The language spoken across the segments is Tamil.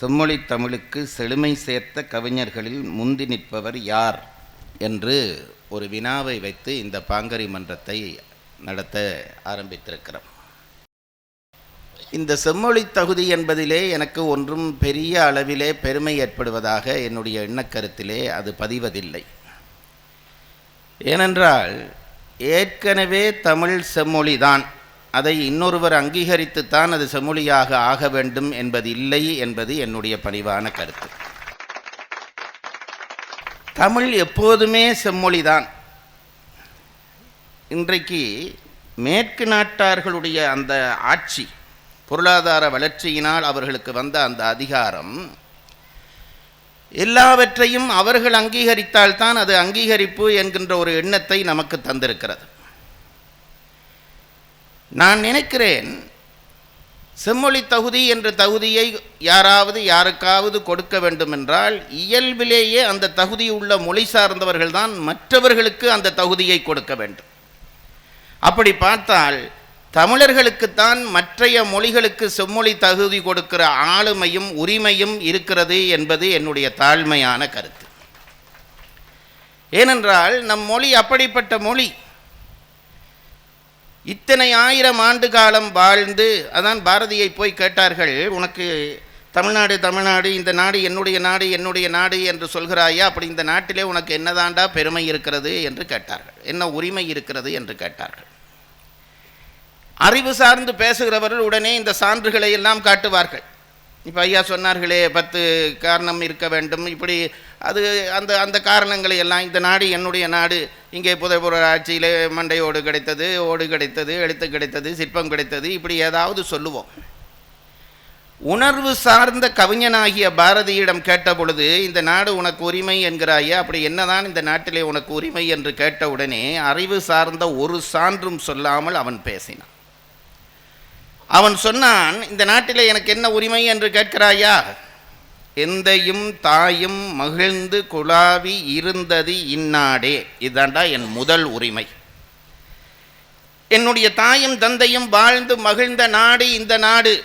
செம்மொழி தமிழுக்கு செழுமை சேர்த்த கவிஞர்களில் முந்தி நிற்பவர் யார் என்று ஒரு வினாவை வைத்து இந்த பாங்கரி மன்றத்தை நடத்த ஆரம்பித்திருக்கிறோம். இந்த செம்மொழி தகுதி என்பதிலே எனக்கு ஒன்றும் பெரிய அளவிலே பெருமை ஏற்படுவதாக என்னுடைய எண்ணக்கருத்திலே அது பதிவதில்லை. ஏனென்றால் ஏற்கனவே தமிழ் செம்மொழிதான். அதை இன்னொருவர் அங்கீகரித்துத்தான் அது செம்மொழியாக ஆக வேண்டும் என்பது இல்லை என்பது என்னுடைய பணிவான கருத்து. தமிழ் எப்போதுமே செம்மொழிதான். இன்றைக்கு மேற்கு நாட்டார்களுடைய அந்த ஆட்சி பொருளாதார வளர்ச்சியினால் அவர்களுக்கு வந்த அந்த அதிகாரம் எல்லாவற்றையும் அவர்கள் அங்கீகரித்தால்தான் அது அங்கீகரிப்பு என்கின்ற ஒரு எண்ணத்தை நமக்கு தந்திருக்கிறது. நான் நினைக்கிறேன் செம்மொழி தகுதி என்ற தகுதியை யாராவது யாருக்காவது கொடுக்க வேண்டும் என்றால் இயல்பிலேயே அந்த தகுதி உள்ள மொழி சார்ந்தவர்கள்தான் மற்றவர்களுக்கு அந்த தகுதியை கொடுக்க வேண்டும். அப்படி பார்த்தால் தமிழர்களுக்குத்தான் மற்றைய மொழிகளுக்கு செம்மொழி தகுதி கொடுக்கிற ஆளுமையும் உரிமையும் இருக்கிறது என்பது என்னுடைய தாழ்மையான கருத்து. ஏனென்றால் நம் மொழி அப்படிப்பட்ட மொழி. இத்தனை ஆயிரம் ஆண்டு காலம் வாழ்ந்து அதான் பாரதியை போய் கேட்டார்கள் உனக்கு தமிழ்நாடு தமிழ்நாடு இந்த நாடு என்னுடைய நாடு என்னுடைய நாடு என்று சொல்கிறாயா? அப்படி இந்த நாட்டிலே உனக்கு என்னதாண்டா பெருமை இருக்கிறது? என்று கேட்டார்கள். என்ன உரிமை இருக்கிறது? என்று கேட்டார்கள். அறிவு சார்ந்து பேசுகிறவர்கள் உடனே இந்த சான்றுகளை எல்லாம் காட்டுவார்கள். இப்போ ஐயா சொன்னார்களே பத்து காரணம் இருக்க வேண்டும். இப்படி அது அந்த அந்த காரணங்களை எல்லாம் இந்த நாடு என்னுடைய நாடு. இங்கே புதைப்புற ஆட்சியில் மண்டையோடு கிடைத்தது ஓடு கிடைத்தது எழுத்து கிடைத்தது சிற்பம் கிடைத்தது. இப்படி ஏதாவது சொல்லுவோம். உணர்வு சார்ந்த கவிஞனாகிய பாரதியிடம் கேட்ட பொழுது இந்த நாடு உனக்கு உரிமை என்கிறாயே அப்படி என்னதான் இந்த நாட்டிலே உனக்கு உரிமை என்று கேட்டவுடனே அறிவு சார்ந்த ஒரு சான்றும் சொல்லாமல் அவன் பேசினான். அவன் சொன்னான் இந்த நாட்டில் எனக்கு என்ன உரிமை என்று கேட்கிறாயா? எந்தையும் தாயும் மகிழ்ந்து குழாவி இருந்தது இந்நாடே. இதாண்டா என் முதல் உரிமை. என்னுடைய தாயும் தந்தையும் வாழ்ந்து மகிழ்ந்த நாடு இந்த நாடு.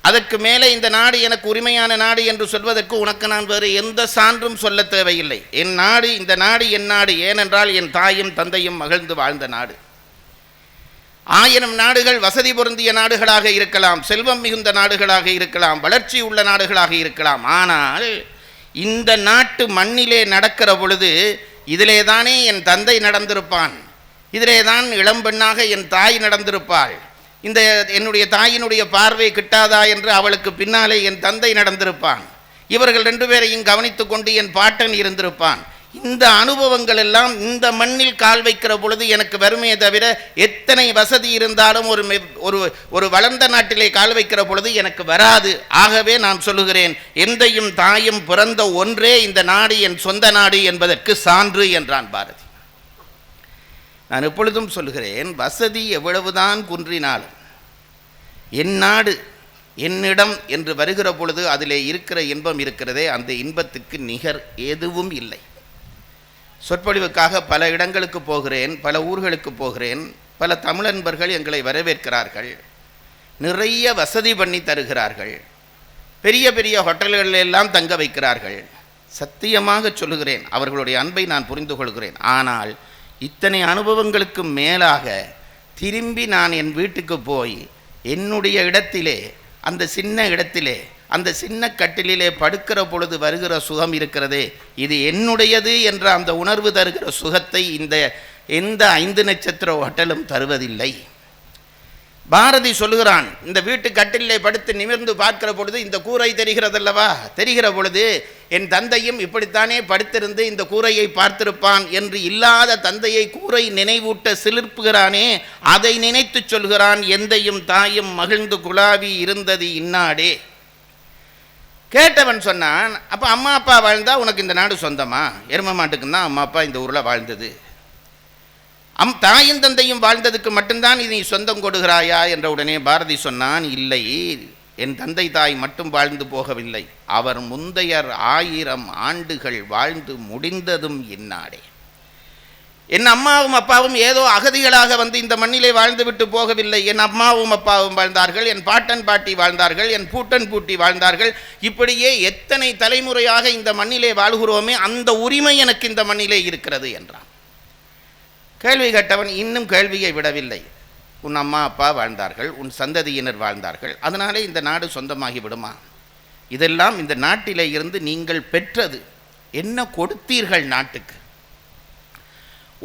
அதற்கு மேலே இந்த நாடு எனக்கு உரிமையான நாடு என்று சொல்வதற்கு உனக்கு நான் வேறு எந்த சான்றும் சொல்ல தேவையில்லை. என் நாடு இந்த நாடு என் நாடு. ஏனென்றால் என் தாயும் தந்தையும் மகிழ்ந்து வாழ்ந்த நாடு. ஆயிரம் நாடுகள் வசதி பொருந்திய நாடுகளாக இருக்கலாம் செல்வம் மிகுந்த நாடுகளாக இருக்கலாம் வளர்ச்சி உள்ள நாடுகளாக இருக்கலாம். ஆனால் இந்த நாட்டு மண்ணிலே நடக்கிற பொழுது இதிலே தானே என் தந்தை நடந்திருப்பான். இதிலே தான் இளம்பெண்ணாக என் தாய் நடந்திருப்பாள். இந்த என்னுடைய தாயினுடைய பார்வை கிட்டாதா என்று அவளுக்கு பின்னாலே என் தந்தை நடந்திருப்பான். இவர்கள் ரெண்டு பேரையும் கவனித்து கொண்டு என் பாட்டன் இருந்திருப்பான். இந்த அனுபவங்கள் எல்லாம் இந்த மண்ணில் கால் வைக்கிற பொழுது எனக்கு வறுமையை தவிர எத்தனை வசதி இருந்தாலும் ஒரு ஒரு ஒரு வளர்ந்த நாட்டிலே கால் வைக்கிற பொழுது எனக்கு வராது. ஆகவே நான் சொல்லுகிறேன் எந்தையும் தாயும் பிறந்த ஒன்றே இந்த நாடு என் சொந்த நாடு என்பதற்கு சான்று என்றான் பாரதி. நான் எப்பொழுதும் சொல்லுகிறேன் வசதி எவ்வளவுதான் குன்றினாலும் என் நாடு என்னிடம் என்று வருகிற பொழுது அதிலே இருக்கிற இன்பம் இருக்கிறதே அந்த இன்பத்துக்கு நிகர் எதுவும் இல்லை. சொற்பொழிவுக்காக பல இடங்களுக்கு போகிறேன் பல ஊர்களுக்கு போகிறேன். பல தமிழன்பர்கள் எங்களை வரவேற்கிறார்கள். நிறைய வசதி பண்ணி தருகிறார்கள். பெரிய பெரிய ஹோட்டல்களில் எல்லாம் தங்க வைக்கிறார்கள். சத்தியமாக சொல்லுகிறேன் அவர்களுடைய அன்பை நான் புரிந்து கொள்கிறேன். ஆனால் இத்தனை அனுபவங்களுக்கு மேலாக திரும்பி நான் என் வீட்டுக்கு போய் என்னுடைய இடத்திலே அந்த சின்ன இடத்திலே அந்த சின்ன கட்டிலே படுக்கிற பொழுது வருகிற சுகம் இருக்கிறதே. இது என்னுடையது என்ற அந்த உணர்வு தருகிற சுகத்தை இந்த எந்த ஐந்து நட்சத்திர ஹோட்டலும் தருவதில்லை. பாரதி சொல்லுகிறான் இந்த வீட்டு கட்டிலே படுத்து நிமிர்ந்து பார்க்கிற பொழுது இந்த கூரை தெரிகிறதல்லவா? தெரிகிற பொழுது என் தந்தையும் இப்படித்தானே படுத்திருந்து இந்த கூரையை பார்த்திருப்பான் என்று இல்லாத தந்தையை கூரை நினைவூட்ட சிலிர்ப்புகிறானே அதை நினைத்து சொல்கிறான் எந்தையும் தாயும் மகிழ்ந்து குழாவி இருந்தது இன்னாடே. கேட்டவன் சொன்னான் அப்போ அம்மா அப்பா வாழ்ந்தா உனக்கு இந்த நாடு சொந்தமா? எரும மாட்டுக்குன்னு தான் அம்மா அப்பா இந்த ஊரில் வாழ்ந்தது. அம் தாயும் தந்தையும் வாழ்ந்ததுக்கு மட்டும்தான் நீ சொந்தம் கொடுகிறாயா என்ற உடனே பாரதி சொன்னான் இல்லை என் தந்தை தாய் மட்டும் வாழ்ந்து போகவில்லை. அவர் முந்தையர் ஆயிரம் ஆண்டுகள் வாழ்ந்து முடிந்ததும் இந்நாடே. என் அம்மாவும் அப்பாவும் ஏதோ அகதிகளாக வந்து இந்த மண்ணிலே வாழ்ந்துவிட்டு போகவில்லை. என் அம்மாவும் அப்பாவும் வாழ்ந்தார்கள் என் பாட்டன் பாட்டி வாழ்ந்தார்கள் என் பூட்டன் பூட்டி வாழ்ந்தார்கள். இப்படியே எத்தனை தலைமுறையாக இந்த மண்ணிலே வாழ்கிறோமே அந்த உரிமை எனக்கு இந்த மண்ணிலே இருக்கிறது என்றான். கேள்வி கேட்டவன் இன்னும் கேள்வியை விடவில்லை. உன் அம்மா அப்பா வாழ்ந்தார்கள் உன் சந்ததியினர் வாழ்ந்தார்கள் அதனாலே இந்த நாடு சொந்தமாகி விடுமா? இதெல்லாம் இந்த நாட்டிலே இருந்து நீங்கள் பெற்றது. என்ன கொடுத்தீர்கள் நாட்டுக்கு?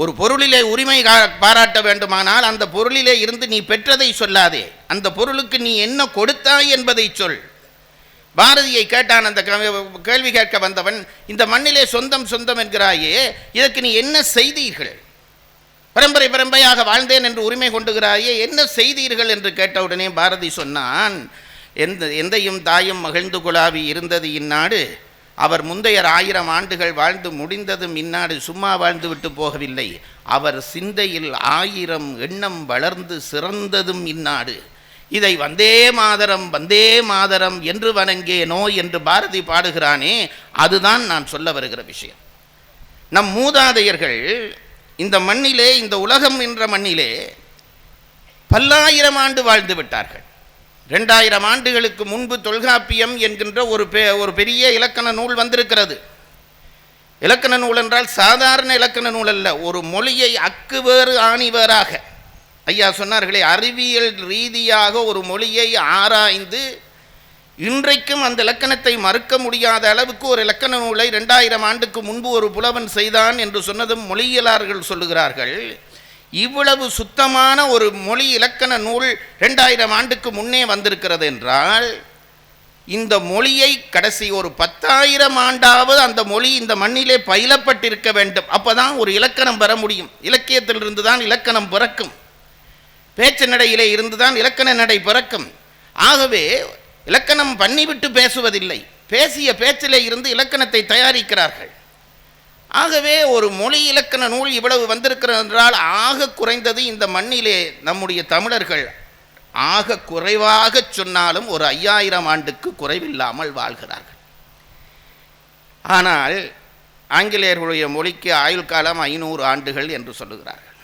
ஒரு பொருளிலே உரிமை கா- பாராட்ட வேண்டுமானால் அந்த பொருளிலே இருந்து நீ பெற்றதை சொல்லாதே. அந்த பொருளுக்கு நீ என்ன கொடுத்தாய் என்பதை சொல். பாரதியை கேட்டான் அந்த க- கேள்வி கேட்க வந்தவன் இந்த மண்ணிலே சொந்தம் சொந்தம் என்கிறாயே இதற்கு நீ என்ன செய்தீர்கள்? பரம்பரை பரம்பரையாக வாழ்ந்தேன் என்று உரிமை கொண்டுகிறாயே என்ன செய்தீர்கள்? என்று கேட்டவுடனே பாரதி சொன்னான் எந்த எந்தையும் தாயும் மகிழ்ந்து குழாவி இருந்தது இந்நாடு. அவர் முந்தையர் ஆயிரம் ஆண்டுகள் வாழ்ந்து முடிந்ததும் மின்னாடு சும்மா வாழ்ந்து விட்டு போகவில்லை. அவர் சிந்தையில் ஆயிரம் எண்ணம் வளர்ந்து சிறந்ததும் இன்னாடு. இதை வந்தே மாதரம் வந்தே மாதரம் என்று வணங்கேனோ என்று பாரதி பாடுகிறானே அதுதான் நான் சொல்ல வருகிற விஷயம். நம் மூதாதையர்கள் இந்த மண்ணிலே இந்த உலகம் என்ற மண்ணிலே பல்லாயிரம் ஆண்டு வாழ்ந்து விட்டார்கள். ரெண்டாயிரம் ஆண்டுகளுக்கு முன்பு தொல்காப்பியம் என்கின்ற ஒரு பெ ஒரு பெரிய இலக்கண நூல் வந்திருக்கிறது. இலக்கண நூல் என்றால் சாதாரண இலக்கண நூல் அல்ல ஒரு மொழியை அக்கு வேறு ஆணி ஐயா சொன்னார்களே அறிவியல் ரீதியாக ஒரு மொழியை ஆராய்ந்து இன்றைக்கும் அந்த இலக்கணத்தை மறுக்க முடியாத அளவுக்கு ஒரு இலக்கண நூலை ரெண்டாயிரம் ஆண்டுக்கு முன்பு ஒரு புலவன் செய்தான் என்று சொன்னதும் மொழியியலாளர்கள் சொல்லுகிறார்கள். இவ்வளவு சுத்தமான ஒரு மொழி இலக்கண நூல் ரெண்டாயிரம் ஆண்டுக்கு முன்னே வந்திருக்கிறது என்றால் இந்த மொழியை கடைசி ஒரு பத்தாயிரம் ஆண்டாவது அந்த மொழி இந்த மண்ணிலே பயிலப்பட்டிருக்க வேண்டும். அப்போதான் ஒரு இலக்கணம் பெற முடியும். இலக்கியத்திலிருந்து தான் இலக்கணம் பிறக்கும். பேச்சு நடையிலே இருந்து தான் இலக்கண நடை பிறக்கும். ஆகவே இலக்கணம் பண்ணிவிட்டு பேசுவதில்லை. பேசிய பேச்சிலே இருந்து இலக்கணத்தை தயாரிக்கிறார்கள். ஆகவே ஒரு மொழி இலக்கண நூல் இவ்வளவு வந்திருக்கிறது என்றால் ஆக குறைந்தது இந்த மண்ணிலே நம்முடைய தமிழர்கள் ஆக குறைவாக சொன்னாலும் ஒரு ஐயாயிரம் ஆண்டுக்கு குறைவில்லாமல் வாழ்கிறார்கள். ஆனால் ஆங்கிலேயர்களுடைய மொழிக்கு ஆயுள் காலம் ஐநூறு ஆண்டுகள் என்று சொல்லுகிறார்கள்.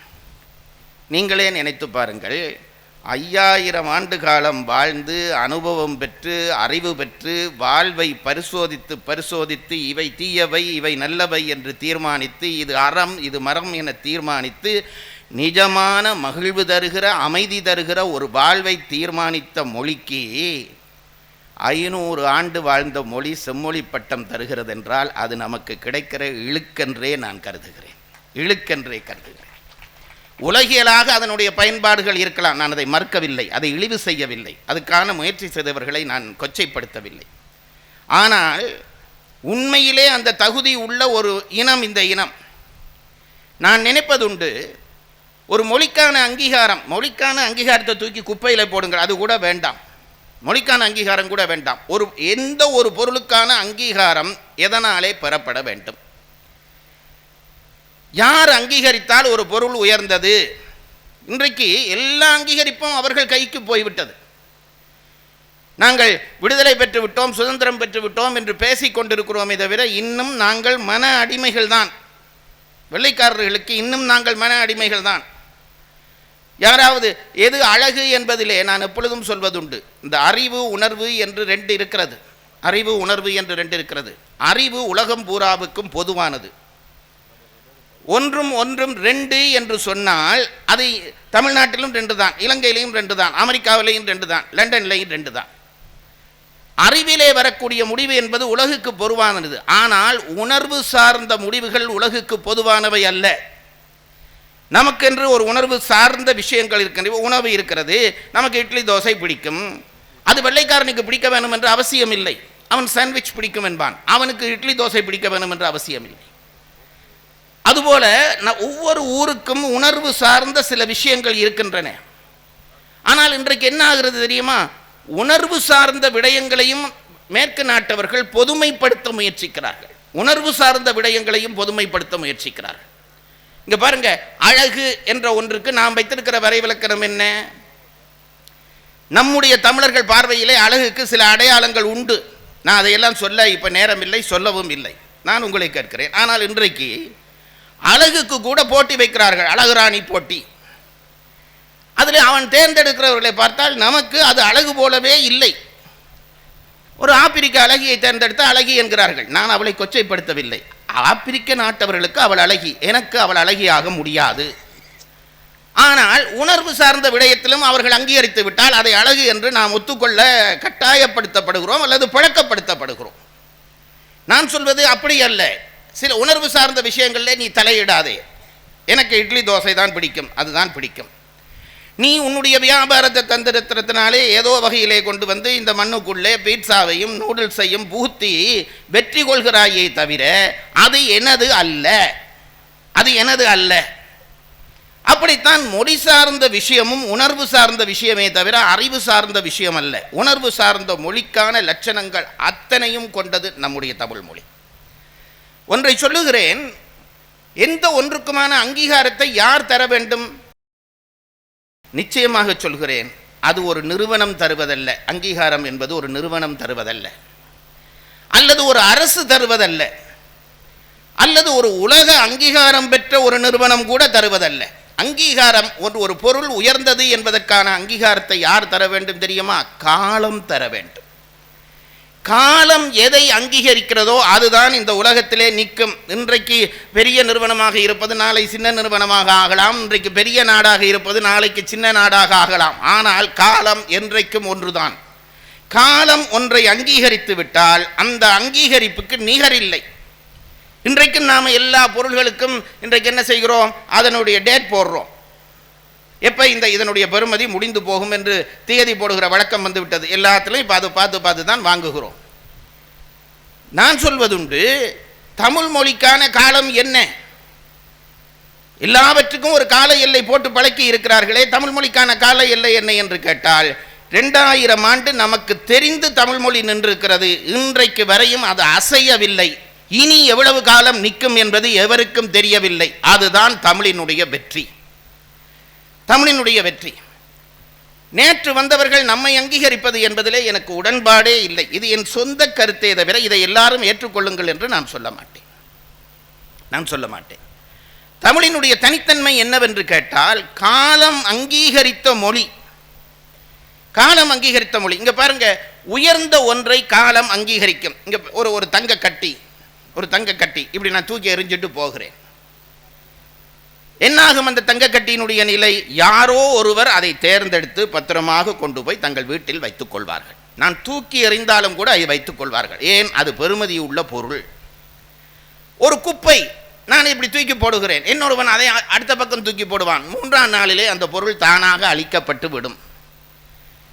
நீங்களே நினைத்து பாருங்கள் ஐயாயிரம் ஆண்டு காலம் வாழ்ந்து அனுபவம் பெற்று அறிவு பெற்று வாழ்வை பரிசோதித்து பரிசோதித்து இவை தீயவை இவை நல்லவை என்று தீர்மானித்து இது அறம் இது மரம் என தீர்மானித்து நிஜமான மகிழ்வு தருகிற அமைதி தருகிற ஒரு வாழ்வை தீர்மானித்த மொழிக்கு ஐநூறு ஆண்டு வாழ்ந்த மொழி செம்மொழி பட்டம் தருகிறது என்றால் அது நமக்கு கிடைக்கிற இழுக்கென்றே நான் கருதுகிறேன். இழுக்கென்றே கருதுகிறேன். உலகியலாக அதனுடைய பயன்பாடுகள் இருக்கலாம். நான் அதை மறுக்கவில்லை. அதை இழிவு செய்யவில்லை. அதுக்கான முயற்சி செய்தவர்களை நான் கொச்சைப்படுத்தவில்லை. ஆனால் உண்மையிலே அந்த தகுதி உள்ள ஒரு இனம் இந்த இனம். நான் நினைப்பதுண்டு ஒரு மொழிக்கான அங்கீகாரம் மொழிக்கான அங்கீகாரத்தை தூக்கி குப்பையில் போடுங்கள் அது கூட வேண்டாம். மொழிக்கான அங்கீகாரம் கூட வேண்டாம். ஒரு எந்த ஒரு பொருளுக்கான அங்கீகாரம் எதனாலே பெறப்பட வேண்டும்? யார் அங்கீகரித்தால் ஒரு பொருள் உயர்ந்தது? இன்றைக்கு எல்லா அங்கீகரிப்பும் அவர்கள் கைக்கு போய்விட்டது. நாங்கள் விடுதலை பெற்று விட்டோம் சுதந்திரம் பெற்று விட்டோம் என்று பேசிக் கொண்டிருக்கிறோமே தவிர இன்னும் நாங்கள் மன அடிமைகள் தான். வெள்ளைக்காரர்களுக்கு இன்னும் நாங்கள் மன அடிமைகள் தான். யாராவது எது அழகு என்பதிலே நான் எப்பொழுதும் சொல்வதுண்டு. இந்த அறிவு உணர்வு என்று ரெண்டு இருக்கிறது. அறிவு உணர்வு என்று ரெண்டு இருக்கிறது. அறிவு உலகம் பூராவுக்கும் பொதுவானது. ஒன்றும் ஒன்றும் ரெண்டு என்று சொன்னால் அது தமிழ்நாட்டிலும் ரெண்டு தான் இலங்கையிலையும் ரெண்டு தான் அமெரிக்காவிலையும் ரெண்டு தான் லண்டன்லையும் ரெண்டு தான் அறிவிலே வரக்கூடிய முடிவு என்பது உலகுக்கு பொதுவானது. ஆனால் உணர்வு சார்ந்த முடிவுகள் உலகுக்கு பொதுவானவை அல்ல. நமக்கென்று ஒரு உணர்வு சார்ந்த விஷயங்கள் இருக்கின்றன உணவு இருக்கிறது நமக்கு இட்லி தோசை பிடிக்கும். அது வெள்ளைக்காரனுக்கு பிடிக்க வேண்டும் என்று அவசியம் இல்லை அவன் சாண்ட்விச் பிடிக்கும் என்பான். அவனுக்கு இட்லி தோசை பிடிக்க வேண்டும் என்று அவசியம் இல்லை அதுபோல நான் ஒவ்வொரு ஊருக்கும் உணர்வு சார்ந்த சில விஷயங்கள் இருக்கின்றன. ஆனால் இன்றைக்கு என்ன ஆகிறது தெரியுமா? உணர்வு சார்ந்த விடயங்களையும் மேற்கு நாட்டவர்கள் பொதுமைப்படுத்த முயற்சிக்கிறார்கள். உணர்வு சார்ந்த விடயங்களையும் பொதுமைப்படுத்த முயற்சிக்கிறார்கள். இங்க பாருங்க அழகு என்ற ஒன்றுக்கு நாம் வைத்திருக்கிற வரைவிலக்கணம் என்ன? நம்முடைய தமிழர்கள் பார்வையிலே அழகுக்கு சில அடையாளங்கள் உண்டு. நான் அதையெல்லாம் சொல்ல இப்போ நேரம் இல்லை சொல்லவும் இல்லை. நான் உங்களை கேட்கிறேன். ஆனால் இன்றைக்கு அழகுக்கு கூட போட்டி வைக்கிறார்கள். அழகுராணி போட்டி. அதில் அவன் தேர்ந்தெடுக்கிறவர்களை பார்த்தால் நமக்கு அது அழகு போலவே இல்லை. ஒரு ஆப்பிரிக்க அழகியை தேர்ந்தெடுத்து அழகி என்கிறார்கள். நான் அவளை கொச்சைப்படுத்தவில்லை. ஆப்பிரிக்க நாட்டவர்களுக்கு அவள் அழகி. எனக்கு அவள் அழகியாக முடியாது. ஆனால் உணர்வு சார்ந்த விடயத்திலும் அவர்கள் அங்கீகரித்து விட்டால் அதை அழகு என்று நாம் ஒத்துக்கொள்ள கட்டாயப்படுத்தப்படுகிறோம் அல்லது பழக்கப்படுத்தப்படுகிறோம். நான் சொல்வது அப்படி அல்ல. சில உணர்வு சார்ந்த விஷயங்களில் நீ தலையிடாதே. எனக்கு இட்லி தோசை தான் பிடிக்கும். அதுதான் பிடிக்கும். நீ உன்னுடைய வியாபாரத்தை தந்திரத்தினாலே ஏதோ வகையிலே கொண்டு வந்து இந்த மண்ணுக்குள்ளே பீட்சாவையும் நூடுல்ஸையும் பூத்தி வெற்றி கொள்கிறாயே தவிர அது எனது அல்ல. அது எனது அல்ல. அப்படித்தான் மொழி சார்ந்த விஷயமும் உணர்வு சார்ந்த விஷயமே தவிர அறிவு சார்ந்த விஷயம் அல்ல உணர்வு சார்ந்த மொழிக்கான லட்சணங்கள் அத்தனையும் கொண்டது நம்முடைய தமிழ் மொழி. ஒன்றை சொல்லுகிறேன் எந்த ஒன்றுக்குமான அங்கீகாரத்தை யார் தர வேண்டும்? நிச்சயமாக சொல்கிறேன் அது ஒரு நிறுவனம் தருவதல்ல. அங்கீகாரம் என்பது ஒரு நிறுவனம் தருவதல்ல. அல்லது ஒரு அரசு தருவதல்ல. அல்லது ஒரு உலக அங்கீகாரம் பெற்ற ஒரு நிறுவனம் கூட தருவதல்ல. அங்கீகாரம் ஒரு ஒரு பொருள் உயர்ந்தது என்பதற்கான அங்கீகாரத்தை யார் தர வேண்டும் தெரியுமா? காலம் தர வேண்டும். காலம் எதை அங்கீகரிக்கிறதோ அதுதான் இந்த உலகத்திலே நிற்கும். இன்றைக்கு பெரிய நிறுவனமாக இருப்பது நாளை சின்ன நிறுவனமாக ஆகலாம். இன்றைக்கு பெரிய நாடாக இருப்பது நாளைக்கு சின்ன நாடாக ஆகலாம். ஆனால் காலம் என்றைக்கும் ஒன்றுதான். காலம் ஒன்றை அங்கீகரித்து விட்டால் அந்த அங்கீகரிப்புக்கு நிகரில்லை இன்றைக்கும் நாம் எல்லா பொருள்களுக்கும் இன்றைக்கு என்ன செய்கிறோம்? அதனுடைய டேட் போடுறோம். எப்போ இந்த இதனுடைய பெறுமதி முடிந்து போகும் என்று தேதி போடுகிற வழக்கம் வந்துவிட்டது. எல்லாத்துலையும் இப்போ அதை பார்த்து பார்த்து தான் வாங்குகிறோம். நான் சொல்வதுண்டு தமிழ் மொழிக்கான காலம் என்ன? எல்லாவற்றுக்கும் ஒரு கால எல்லை போட்டு பழக்கி இருக்கிறார்களே தமிழ் மொழிக்கான கால எல்லை என்ன என்று கேட்டால் ரெண்டாயிரம் ஆண்டு நமக்கு தெரிந்து தமிழ் மொழி நின்றிருக்கிறது. இன்றைக்கு வரையும் அது அசையவில்லை. இனி எவ்வளவு காலம் நிற்கும் என்பது எவருக்கும் தெரியவில்லை. அதுதான் தமிழினுடைய வெற்றி. தமிழினுடைய வெற்றி. நேற்று வந்தவர்கள் நம்மை அங்கீகரிப்பது என்பதிலே எனக்கு உடன்பாடே இல்லை. இது என் சொந்த கருத்தே தவிர இதை எல்லாரும் ஏற்றுக்கொள்ளுங்கள் என்று நான் சொல்ல மாட்டேன். நான் சொல்ல மாட்டேன். தமிழினுடைய தனித்தன்மை என்னவென்று கேட்டால் காலம் அங்கீகரித்த மொழி. காலம் அங்கீகரித்த மொழி. இங்கே பாருங்க உயர்ந்த ஒன்றை காலம் அங்கீகரிக்கும். இங்கே ஒரு ஒரு தங்க கட்டி. ஒரு தங்க கட்டி. இப்படி நான் தூக்கி எறிஞ்சிட்டு போகிறேன். என்னாகும் அந்த தங்கக்கட்டியினுடைய நிலை? யாரோ ஒருவர் அதை தேர்ந்தெடுத்து பத்திரமாக கொண்டு போய் தங்கள் வீட்டில் வைத்துக் கொள்வார்கள். நான் தூக்கி எறிந்தாலும் கூட அதை வைத்துக் கொள்வார்கள். ஏன்? அது பெருமதி உள்ள பொருள். ஒரு குப்பை. நான் இப்படி தூக்கி போடுகிறேன். இன்னொருவன் அதை அடுத்த பக்கம் தூக்கி போடுவான். மூன்றாம் நாளிலே அந்த பொருள் தானாக அழிக்கப்பட்டு விடும்.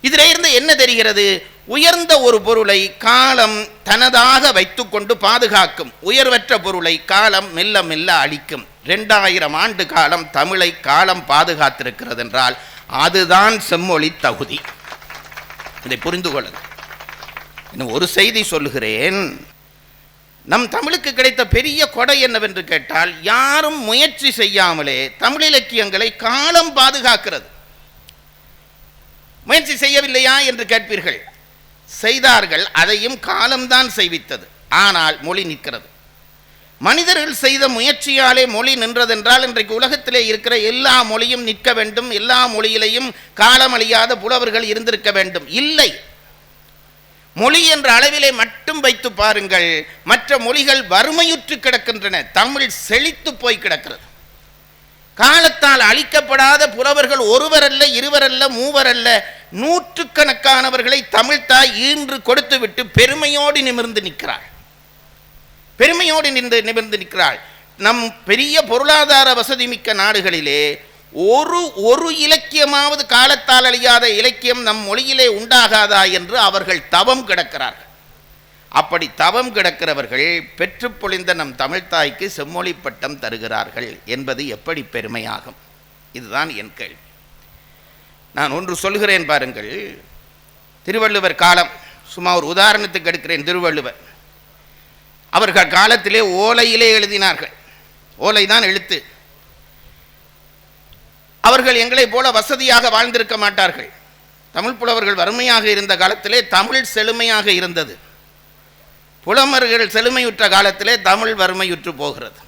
இதில் இருந்து என்ன தெரிகிறது? உயர்ந்த ஒரு பொருளை காலம் தனதாக வைத்துக்கொண்டு பாதுகாக்கும். உயர்வற்ற பொருளை காலம் மெல்ல மெல்ல அழிக்கும். ரெண்டாயிரம் ஆண்டு காலம் தமிழை காலம் பாதுகாத்திருக்கிறது என்றால் அதுதான் செம்மொழி தகுதி. இதை புரிந்து கொள்ளுங்கள் இன்னும் ஒரு செய்தி சொல்லுகிறேன். நம் தமிழுக்கு கிடைத்த பெரிய கொடை என்னவென்று கேட்டால் யாரும் முயற்சி செய்யாமலே தமிழ் இலக்கியங்களை காலம் பாதுகாக்கிறது. முயற்சி செய்யவில்லையா என்று கேட்பீர்கள். செய்தார்கள் அதையும் காலம்தான் செய்வித்தது. ஆனால் மொழி நிற்கிறது. மனிதர்கள் செய்த முயற்சியாலே மொழி நின்றதென்றால் இன்றைக்கு உலகத்திலே இருக்கிற எல்லா மொழியும் நிற்க வேண்டும். எல்லா மொழியிலையும் காலமழியாத புலவர்கள் இருந்திருக்க வேண்டும். இல்லை. மொழி என்ற அளவிலே மட்டும் வைத்து பாருங்கள். மற்ற மொழிகள் வறுமையுற்று கிடக்கின்றன. தமிழ் செழித்து போய் கிடக்கிறது. காலத்தால் அழிக்கப்படாத புலவர்கள் ஒருவரல்ல இருவரல்ல மூவரல்ல நூற்றுக்கணக்கானவர்களை தமிழ்தாய் ஈன்று கொடுத்துவிட்டு பெருமையோடு நிமிர்ந்து நிற்கிறாள். பெருமையோடு நின்று நிமிர்ந்து நிற்கிறாள். நம் பெரிய பொருளாதார வசதி மிக்க நாடுகளிலே ஒரு ஒரு இலக்கியமாவது காலத்தால் அழியாத இலக்கியம் நம் மொழியிலே உண்டாகாதா என்று அவர்கள் தவம் கிடக்கிறார்கள். அப்படி தவம் கிடக்கிறவர்கள் பெற்று பொழிந்த நம் தமிழ்த்தாய்க்கு செம்மொழி பட்டம் தருகிறார்கள் என்பது எப்படி பெருமையாகும்? இதுதான் என் கேள்வி. நான் ஒன்று சொல்கிறேன் பாருங்கள். திருவள்ளுவர் காலம் சும்மா ஒரு உதாரணத்துக்கு எடுக்கிறேன் திருவள்ளுவர். அவர்கள் காலத்திலே ஓலையிலே எழுதினார்கள். ஓலை தான் எழுத்து. அவர்கள் எங்களைப் போல வசதியாக வாழ்ந்திருக்க மாட்டார்கள். தமிழ் புலவர்கள் வறுமையாக இருந்த காலத்திலே தமிழ் செழுமையாக இருந்தது. புலமர்கள் செழுமையுற்ற காலத்திலே தமிழ் வறுமையுற்று போகிறது.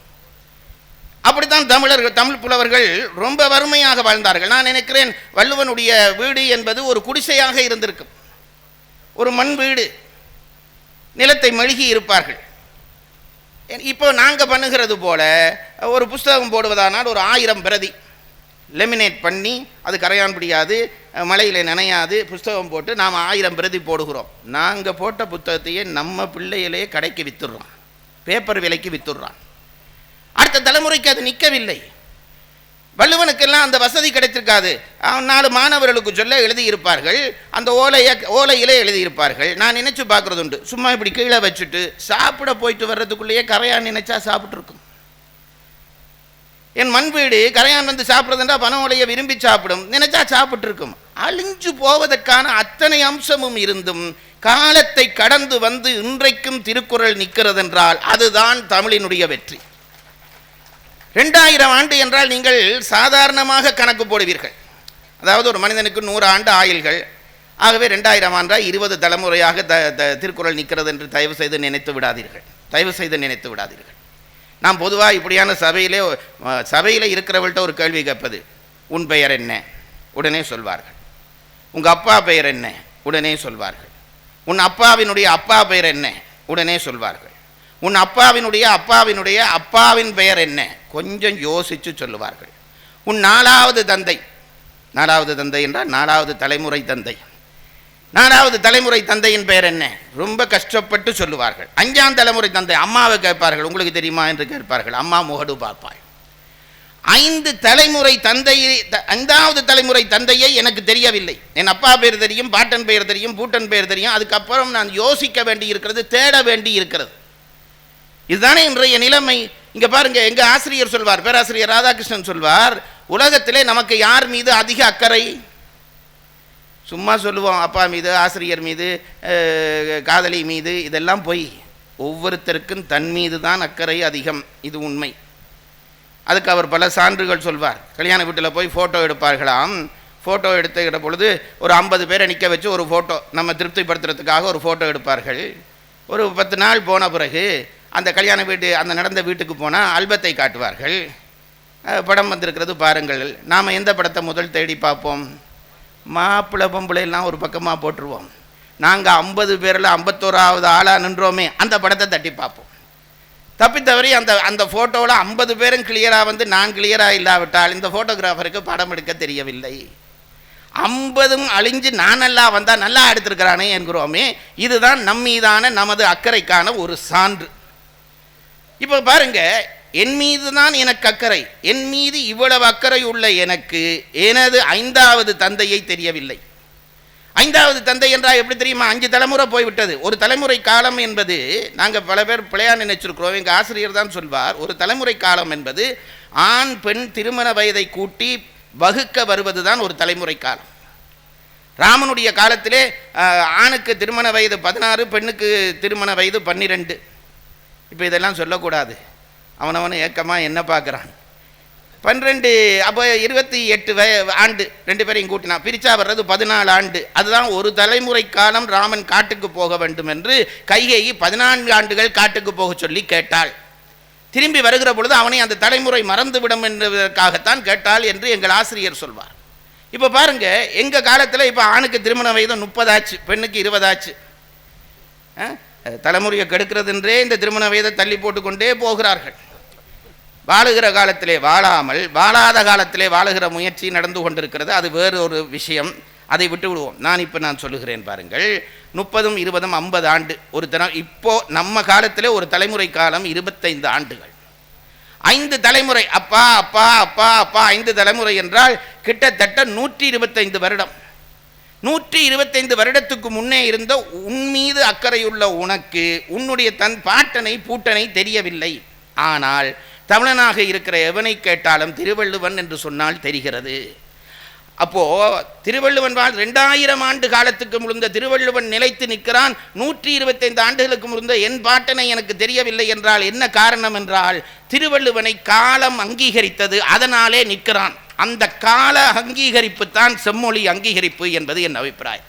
அப்படித்தான் தமிழர்கள் தமிழ் புலவர்கள் ரொம்ப வறுமையாக வாழ்ந்தார்கள். நான் நினைக்கிறேன் வள்ளுவனுடைய வீடு என்பது ஒரு குடிசையாக இருந்திருக்கும். ஒரு மண் வீடு நிலத்தை மெழுகி இருப்பார்கள். இப்போ நாங்கள் பண்ணுகிறது போல ஒரு புஸ்தகம் போடுவதானால் ஒரு ஆயிரம் பிரதி. லெமினேட் பண்ணி அது கரையான் பிடியாது மழையில் நனையாது புஸ்தகம் போட்டு நாம் ஆயிரம் பிரதி போடுகிறோம். நாங்கள் போட்ட புத்தகத்தையே நம்ம பிள்ளைகளே கடைக்கு வித்துடுறோம். பேப்பர் விலைக்கு வித்துடுறான். அடுத்த தலைமுறைக்கு அது நிற்கவில்லை வள்ளுவனுக்கெல்லாம் அந்த வசதி கிடைத்திருக்காது. நாலு மாணவர்களுக்கு சொல்ல எழுதியிருப்பார்கள். அந்த ஓலையை ஓலையிலே எழுதியிருப்பார்கள். நான் நினைச்சு பார்க்கறது உண்டு. சும்மா இப்படி கீழே வச்சுட்டு சாப்பிட போயிட்டு வர்றதுக்குள்ளேயே கரையான் நினைச்சா சாப்பிட்ருக்கும் என் மண் வீடு கரையான் வந்து சாப்பிட்றதுன்றா பண ஓலையை விரும்பி சாப்பிடும். நினைச்சா சாப்பிட்ருக்கும் அழிஞ்சு போவதற்கான அத்தனை அம்சமும் இருந்தும் காலத்தை கடந்து வந்து இன்றைக்கும் திருக்குறள் நிற்கிறதென்றால் அதுதான் தமிழினுடைய வெற்றி. ரெண்டாயிரம் ஆண்டு என்றால் நீங்கள் சாதாரணமாக கணக்கு போடுவீர்கள். அதாவது ஒரு மனிதனுக்கு நூறு ஆண்டு ஆயுள்கள். ஆகவே ரெண்டாயிரம் ஆண்டாக இருபது தலைமுறையாக த த திருக்குறள் நிற்கிறது என்று தயவு செய்து நினைத்து விடாதீர்கள். தயவு செய்து நினைத்து விடாதீர்கள். நாம் பொதுவாக இப்படியான சபையிலே சபையில் இருக்கிறவள்கிட்ட ஒரு கேள்வி கேட்பது உன் பெயர் என்ன? உடனே சொல்வார்கள். உங்கள் அப்பா பெயர் என்ன? உடனே சொல்வார்கள். உன் அப்பாவினுடைய அப்பா பெயர் என்ன? உடனே சொல்வார்கள். உன் அப்பாவினுடைய அப்பாவினுடைய அப்பாவின் பெயர் என்ன? கொஞ்சம் யோசித்து சொல்லுவார்கள். உன் நாலாவது தந்தை. நாலாவது தந்தை என்றால் நாலாவது தலைமுறை தந்தை. நாலாவது தலைமுறை தந்தையின் பெயர் என்ன? ரொம்ப கஷ்டப்பட்டு சொல்லுவார்கள். அஞ்சாம் தலைமுறை தந்தை அம்மாவை கேட்பார்கள். உங்களுக்கு தெரியுமா என்று கேட்பார்கள். அம்மா முகடு பார்ப்பாள் ஐந்து தலைமுறை தந்தையை த- ஐந்தாவது தலைமுறை தந்தையை எனக்கு தெரியவில்லை. என் அப்பா பேர் தெரியும் பாட்டன் பெயர் தெரியும் பூட்டன் பெயர் தெரியும். அதுக்கப்புறம் நான் யோசிக்க வேண்டி இருக்கிறது தேட வேண்டி இருக்கிறது. இதுதானே இன்றைய நிலைமை. இங்கே பாருங்க எங்கள் ஆசிரியர் சொல்வார் பேராசிரியர் ராதாகிருஷ்ணன் சொல்வார் உலகத்திலே நமக்கு யார் மீது அதிக அக்கறை? சும்மா சொல்லுவோம் அப்பா மீது ஆசிரியர் மீது காதலி மீது இதெல்லாம் போய். ஒவ்வொருத்தருக்கும் தன் மீது தான் அக்கறை அதிகம். இது உண்மை. அதுக்கு அவர் பல சான்றுகள் சொல்வார். கல்யாண வீட்டில் போய் ஃபோட்டோ எடுப்பார்களாம். ஃபோட்டோ எடுத்துக்கிட்ட பொழுது ஒரு ஐம்பது பேரை நிற்க வச்சு ஒரு ஃபோட்டோ நம்ம திருப்திப்படுத்துறதுக்காக ஒரு ஃபோட்டோ எடுப்பார்கள். ஒரு பத்து நாள் போன பிறகு அந்த கல்யாண வீட்டு அந்த நடந்த வீட்டுக்கு போனால் ஆல்பத்தை காட்டுவார்கள். படம் வந்திருக்கிறது பாருங்கள். நாம் எந்த படத்தை முதல் தேடி பார்ப்போம்? மாப்பிள்ளை பொம்பளை எல்லாம் ஒரு பக்கமாக போட்டுருவோம். நாங்கள் ஐம்பது பேரில் ஐம்பத்தோராவது ஆளாக நின்றோமே அந்த படத்தை தட்டி பார்ப்போம். தப்பித்தவரை அந்த அந்த ஃபோட்டோவில் ஐம்பது பேரும் கிளியராக வந்து நான் கிளியராக இல்லாவிட்டால் இந்த ஃபோட்டோகிராஃபருக்கு படம் எடுக்க தெரியவில்லை. ஐம்பதும் அழிஞ்சு நான் நல்லா வந்தால் நல்லா எடுத்திருக்கிறானே என்கிறோமே இதுதான் நம்மீதான நமது அக்கறைக்கான ஒரு சான்று. இப்போ பாருங்க என் மீது தான் எனக்கு அக்கறை. என் மீது இவ்வளவு அக்கறை உள்ள எனக்கு எனது ஐந்தாவது தந்தையை தெரியவில்லை. ஐந்தாவது தந்தை என்றால் எப்படி தெரியுமா? அஞ்சு தலைமுறை போய்விட்டது. ஒரு தலைமுறை காலம் என்பது நாங்கள் பல பேர் பிள்ளையார் நினைச்சிருக்கிறோம். எங்கள் ஆசிரியர் தான் சொல்வார் ஒரு தலைமுறை காலம் என்பது ஆண் பெண் திருமண வயதை கூட்டி வகுக்க வருவது தான் ஒரு தலைமுறை காலம். ராமனுடைய காலத்திலே ஆணுக்கு திருமண வயது பதினாறு பெண்ணுக்கு திருமண வயது பன்னிரெண்டு. இப்போ இதெல்லாம் சொல்லக்கூடாது. அவனவனை ஏக்கமாக என்ன பார்க்குறான்? பன்னிரெண்டு அப்போ இருபத்தி எட்டு வய ஆண்டு ரெண்டு பேரையும் கூட்டினா பிரிச்சா வர்றது பதினாலு ஆண்டு. அதுதான் ஒரு தலைமுறை காலம் ராமன் காட்டுக்கு போக வேண்டும் என்று கைகேயி பதினான்கு ஆண்டுகள் காட்டுக்கு போக சொல்லி கேட்டாள். திரும்பி வருகிற பொழுது அவனை அந்த தலைமுறை மறந்துவிடும் என்பதற்காகத்தான் கேட்டாள் என்று எங்கள் ஆசிரியர் சொல்வார். இப்போ பாருங்கள் எங்கள் காலத்தில் இப்போ ஆணுக்கு திருமண வயது முப்பதாச்சு பெண்ணுக்கு இருபதாச்சு. தலைமுறையை கெடுக்கிறதென்றே இந்த திருமண வயதை தள்ளி போட்டுக்கொண்டே போகிறார்கள். வாழுகிற காலத்திலே வாழாமல் வாழாத காலத்திலே வாழுகிற முயற்சி நடந்து கொண்டிருக்கிறது. அது வேறு ஒரு விஷயம். அதை விட்டு விடுவோம் நான் இப்போ நான் சொல்லுகிறேன் பாருங்கள். முப்பதும் இருபதும் ஐம்பது ஆண்டு ஒரு தினம் இப்போது நம்ம காலத்திலே ஒரு தலைமுறை காலம் இருபத்தைந்து ஆண்டுகள். ஐந்து தலைமுறை அப்பா அப்பா அப்பா அப்பா ஐந்து தலைமுறை என்றால் கிட்டத்தட்ட நூற்றி இருபத்தைந்து வருடம். நூற்றி இருபத்தைந்து வருடத்துக்கு முன்னே இருந்த உன் மீது அக்கறையுள்ள உனக்கு உன்னுடைய தன் பாட்டனை பூட்டனை தெரியவில்லை. ஆனால் தமிழனாக இருக்கிற எவனை கேட்டாலும் திருவள்ளுவன் என்று சொன்னால் தெரிகிறது. அப்போது திருவள்ளுவன் வாழ் ரெண்டாயிரம் ஆண்டு காலத்துக்கு முழுந்த திருவள்ளுவன் நிலைத்து நிற்கிறான். நூற்றி இருபத்தைந்து ஆண்டுகளுக்கு முழுந்த என் பாட்டனை எனக்கு தெரியவில்லை என்றால் என்ன காரணம் என்றால் திருவள்ளுவனை காலம் அங்கீகரித்தது அதனாலே நிற்கிறான். அந்த கால அங்கீகரிப்பு தான் செம்மொழி அங்கீகரிப்பு என்பது என் அபிப்பிராயம்.